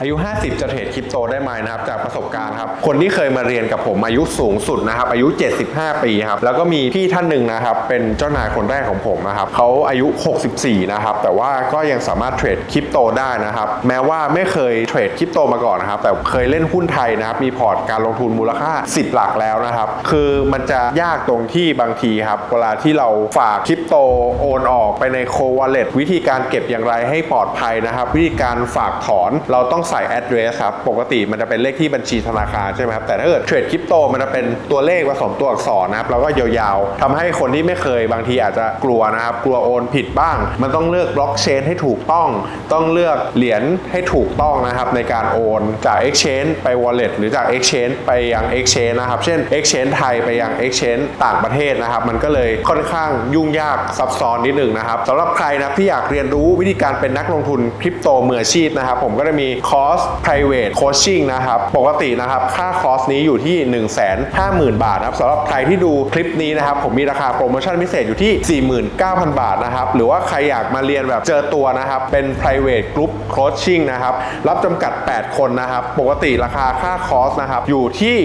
อายุ 50 จะเทรดคริปโตได้ไหมนะครับจากประสบการณ์ครับ คนที่เคยมาเรียนกับผมอายุสูงสุดนะครับ อายุ 75 ปีครับ แล้วก็มีพี่ท่านหนึ่งนะครับ เป็นเจ้านายคนแรกของผมนะครับเขาอายุ 64 นะครับ แต่ว่าก็ยังสามารถเทรดคริปโตได้นะครับ แม้ว่าไม่เคยเทรดคริปโตมาก่อนนะครับ แต่เคยเล่นหุ้นไทยนะครับ มีพอร์ตการลงทุนมูลค่า 10 หลักแล้วนะครับ คือมันจะยากตรงที่บางทีครับ เวลาที่เราฝากคริปโตโอนออกไปในโควอลเล็ตวิธีการเก็บอย่างไรให้ปลอดภัยนะครับ วิธีการฝากถอนเราต้องใส่ address ครับ ปกติมันจะเป็นเลขที่บัญชีธนาคารใช่ไหมครับ แต่ถ้าเกิดเทรดคริปโตมันจะเป็นตัวเลขผสมตัวอักษรนะครับ แล้วก็ยาวๆทำให้คนที่ไม่เคยบางทีอาจจะกลัวนะครับ กลัวโอนผิดบ้าง มันต้องเลือกบล็อกเชนให้ถูกต้อง ต้องเลือกเหรียญให้ถูกต้องนะครับในการโอนจาก exchange ไป wallet หรือจาก exchange ไปยัง exchange นะครับ เช่น exchange ไทยไปยัง exchange ต่างประเทศนะครับ มันก็เลยค่อนข้างยุ่งยากซับซ้อนนิดหนึ่งนะครับสำหรับใครนะที่อยากเรียนรู้วิธีการเป็นนักลงทุนคริปโตมืออาชีพนะครับ ผมก็จะมีคอร์ส private coaching นะครับ ปกตินะครับ ค่าคอร์สนี้อยู่ที่ 1 5 0 0 0 0 บาทนะครับสำหรับใครที่ดูคลิปนี้นะครับ ผมมีราคาโปรโมชั่นพิเศษอยู่ที่ 49,000 บาทนะครับ หรือว่าใครอยากมาเรียนแบบเจอตัวนะครับ เป็น private group coaching นะครับ รับจำกัด 8 คนนะครับ ปกติราคาค่าคอร์สนะครับ อยู่ที่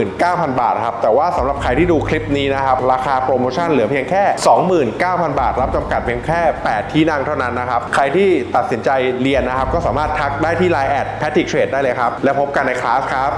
59,000 บาทครับ แต่ว่าสำหรับใครที่ดูคลิปนี้นะครับ ราคาโปรโมชั่นเหลือเพียงแค่ 29,000 บาท รับจำกัดเพียงแค่ 8 ที่นั่งเท่านั้นนะครับ ใครที่ตัดสินใจเรียนนะครับ ก็สามารถทักได้ที่ Line แอด Patrick Trade ได้เลยครับ แล้วพบกันในคลาสครับ